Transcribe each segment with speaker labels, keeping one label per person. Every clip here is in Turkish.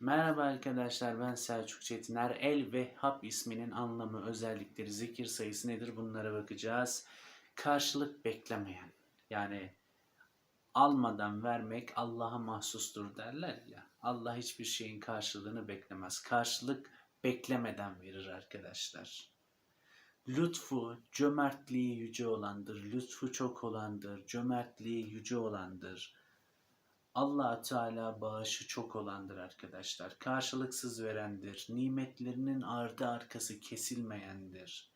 Speaker 1: Merhaba arkadaşlar ben Selçuk Çetiner. El ve Hap isminin anlamı, özellikleri, zikir sayısı nedir bunlara bakacağız. Karşılık beklemeyen yani almadan vermek Allah'a mahsustur derler ya. Allah hiçbir şeyin karşılığını beklemez. Karşılık beklemeden verir arkadaşlar. Lütfu, cömertliği yüce olandır. Lütfu çok olandır. Cömertliği yüce olandır. Allah Teala bağışı çok olandır arkadaşlar. Karşılıksız verendir. Nimetlerinin ardı arkası kesilmeyendir.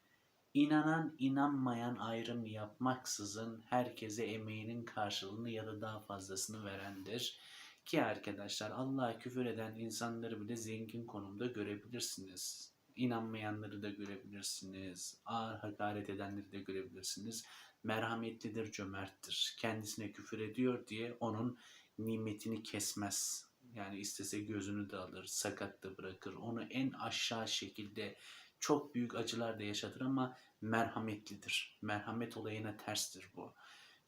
Speaker 1: İnanan inanmayan ayrım yapmaksızın herkese emeğinin karşılığını ya da daha fazlasını verendir. Ki arkadaşlar Allah'a küfür eden insanları bile zengin konumda görebilirsiniz. İnanmayanları da görebilirsiniz. Ağır hakaret edenleri de görebilirsiniz. Merhametlidir, cömerttir. Kendisine küfür ediyor diye onun nimetini kesmez. Yani istese gözünü de alır, sakat da bırakır. Onu en aşağı şekilde çok büyük acılar da yaşatır ama merhametlidir. Merhamet olayına terstir bu.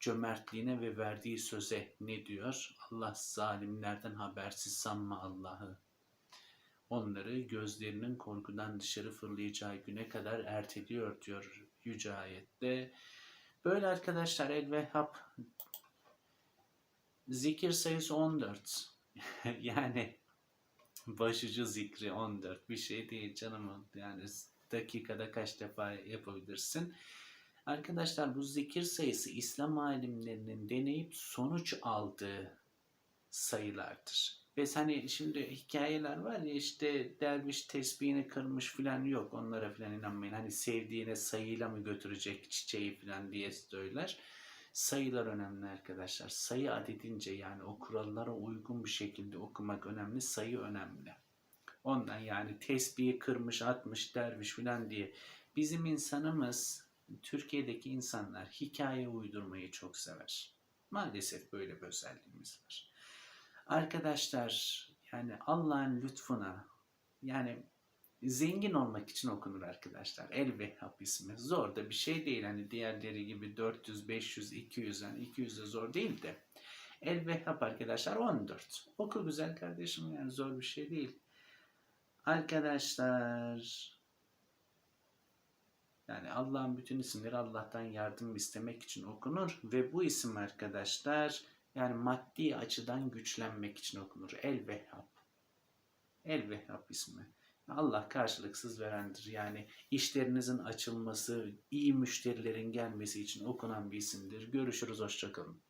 Speaker 1: Cömertliğine ve verdiği söze ne diyor? Allah zalimlerden habersiz sanma Allah'ı. Onları gözlerinin korkudan dışarı fırlayacağı güne kadar erteliyor diyor Yüce Ayette. Böyle arkadaşlar El Vehhab zikir sayısı 14. yani başucu zikri 14 bir şey değil canım yani dakikada kaç defa yapabilirsin. Arkadaşlar bu zikir sayısı İslam alimlerinin deneyip sonuç aldığı sayılardır. Ve hani şimdi hikayeler var ya işte derviş tesbihini kırmış falan yok onlara falan inanmayın. Hani sevdiğine sayıyla mı götürecek çiçeği falan diye söyler. Sayılar önemli arkadaşlar. Sayı adedince yani o kurallara uygun bir şekilde okumak önemli. Sayı önemli. Ondan yani tesbihi kırmış atmış derviş falan diye. Bizim insanımız Türkiye'deki insanlar hikaye uydurmayı çok sever. Maalesef böyle bir özelliğimiz var. Arkadaşlar yani Allah'ın lütfuna yani zengin olmak için okunur arkadaşlar. El Vehhab ismi. Zor da bir şey değil. Hani diğerleri gibi 400, 500, 200 yani 200 de zor değil de. El Vehhab arkadaşlar 14. Oku güzel kardeşim yani zor bir şey değil. Arkadaşlar yani Allah'ın bütün isimleri Allah'tan yardım istemek için okunur ve bu isim arkadaşlar yani maddi açıdan güçlenmek için okunur. El Vehhab. El Vehhab ismi. Allah karşılıksız verendir. Yani işlerinizin açılması, iyi müşterilerin gelmesi için okunan bir isimdir. Görüşürüz, hoşçakalın.